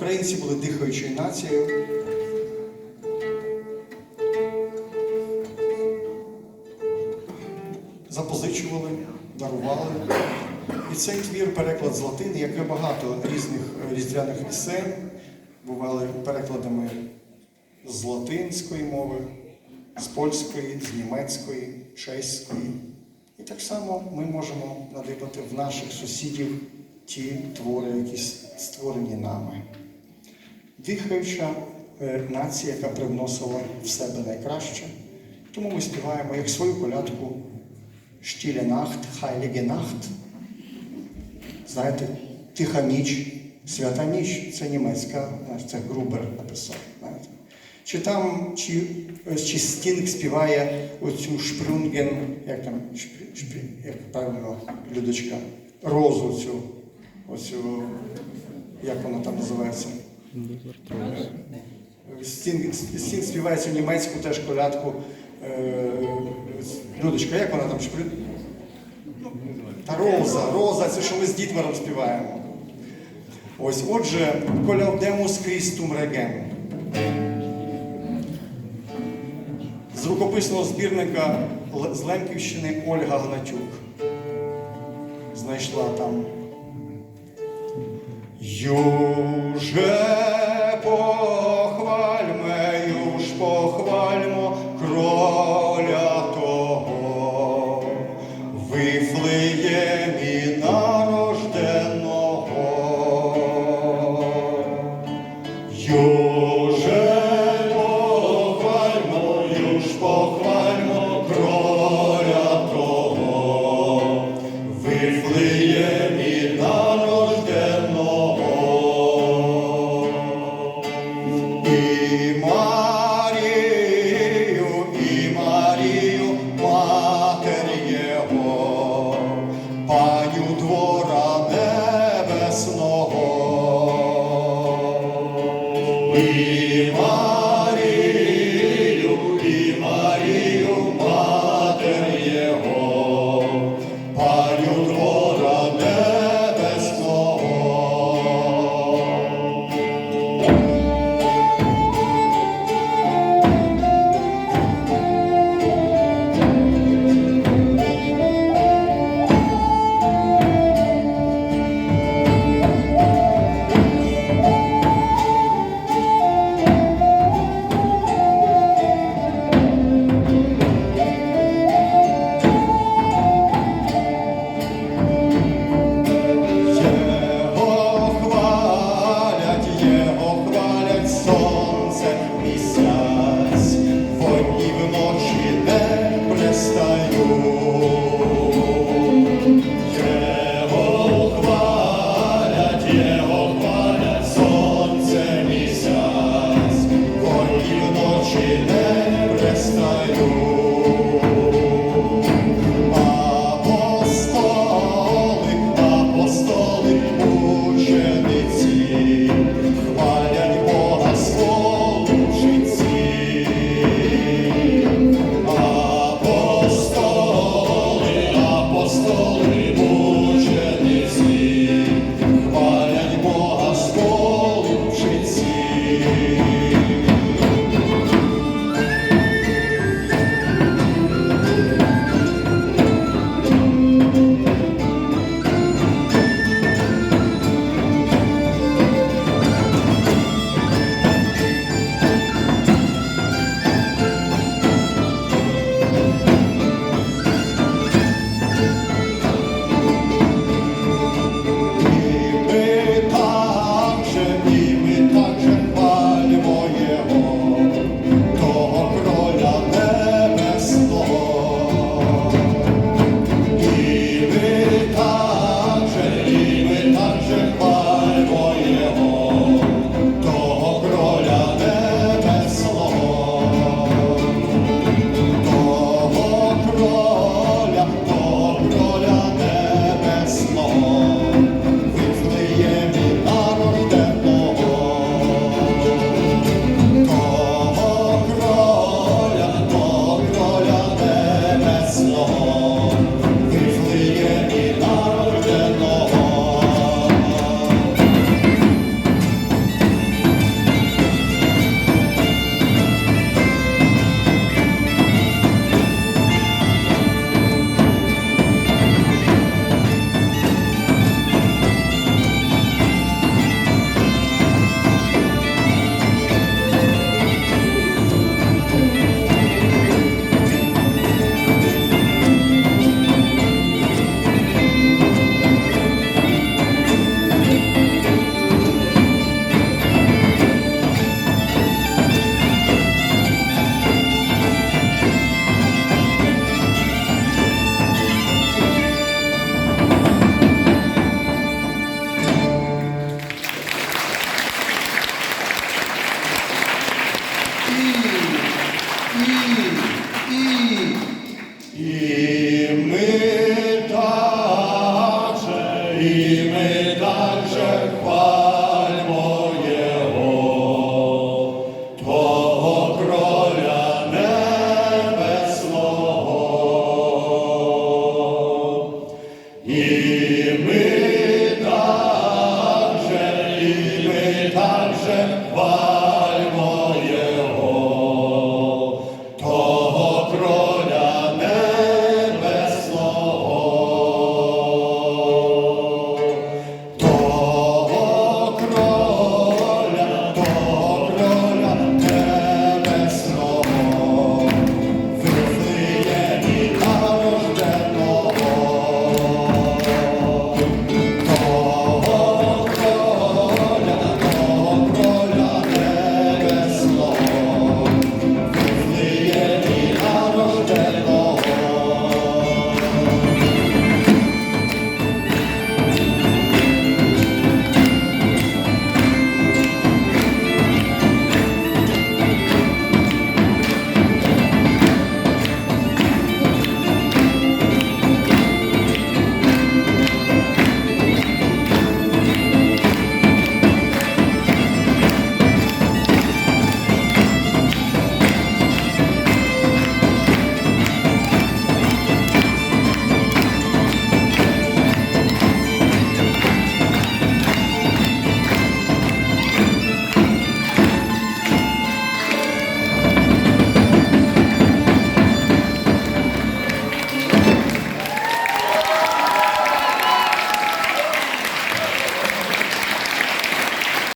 Українці були дихаючою нацією. Запозичували, дарували. І цей твір переклад з латини, як і багато різних різдвяних пісень, бували перекладами з латинської мови, з польської, з німецької, чеської. І так само ми можемо надибати в наших сусідів ті твори, які створені нами. Дихаюча е, нація, яка привносила в себе найкраще. Тому ми співаємо як свою колядку Штіле Нахт, Хайліге Нахт. Знаєте, тиха ніч, свята ніч це німецька, це Грубер написав. Знаєте. Чи там, чи, чи Стінг співає оцю шпрунген, як там, шпрі, шпрі, як правильно, Людочка, розу цю, оцю, як вона там називається? Стінг, Стінг співає цю німецьку теж колядку. Е, Людочка, як вона там шпри... Та роза, роза, це що ми з дітвором співаємо. Ось, отже, колядемус Христум Реген. З рукописного збірника з Лемківщини Ольга Гнатюк. Знайшла там. Юже Славлянню двора небесного. І Марію, і Марію, матер Його, паню двора.